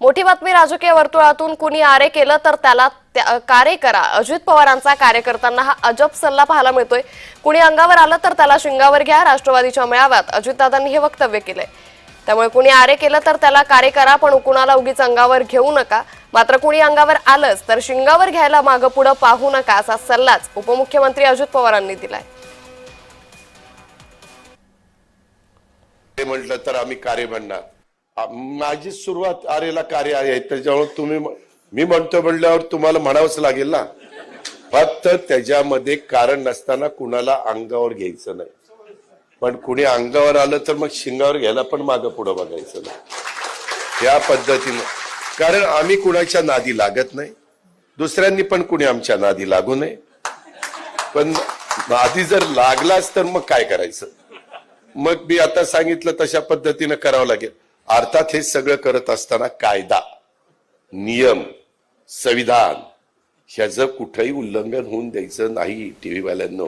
मोठी बातमी राजकीय वर्तुळातून कुणी आरे केलं तर त्याला त्या- कार्य करा अजित पवारांचा कार्यकर्त्यांना हा अजब सल्ला पाहायला मिळतोय. कुणी अंगावर आलं तर त्याला शिंगावर घ्या राष्ट्रवादीच्या मेळाव्यात. अजितदादांनी हे वक्तव्य केलंय. त्यामुळे कुणी आरे केलं तर त्याला कार्य करा पण कुणाला उगीच अंगावर घेऊ नका. मात्र कुणी अंगावर आलंच तर शिंगावर घ्यायला मागं पुढं पाहू नका असा सल्लाच उपमुख्यमंत्री अजित पवारांनी दिलाय. ते म्हटलं तर आम्ही कार्य म्हणणार. माझी सुरुवात आरेला कार्य आहे. त्याच्यामुळे तुम्ही मी म्हणतो म्हणल्यावर तुम्हाला म्हणावंच लागेल ना. फक्त त्याच्यामध्ये कारण नसताना कुणाला अंगावर घ्यायचं नाही. पण कुणी अंगावर आलं तर मग शिंगावर घ्यायला पण मागं पुढं बघायचं नाही. या पद्धतीनं. कारण आम्ही कुणाच्या नादी लागत नाही. दुसऱ्यांनी पण कुणी आमच्या नादी लागू नये. पण नादी जर लागलाच तर मग काय करायचं? मग मी आता सांगितलं तशा पद्धतीनं करावं लागेल. अर्थात हे सगळं करत असताना कायदा नियम संविधान ह्याचं कुठंही उल्लंघन होऊन द्यायचं नाही टी व्हीवाल्यांना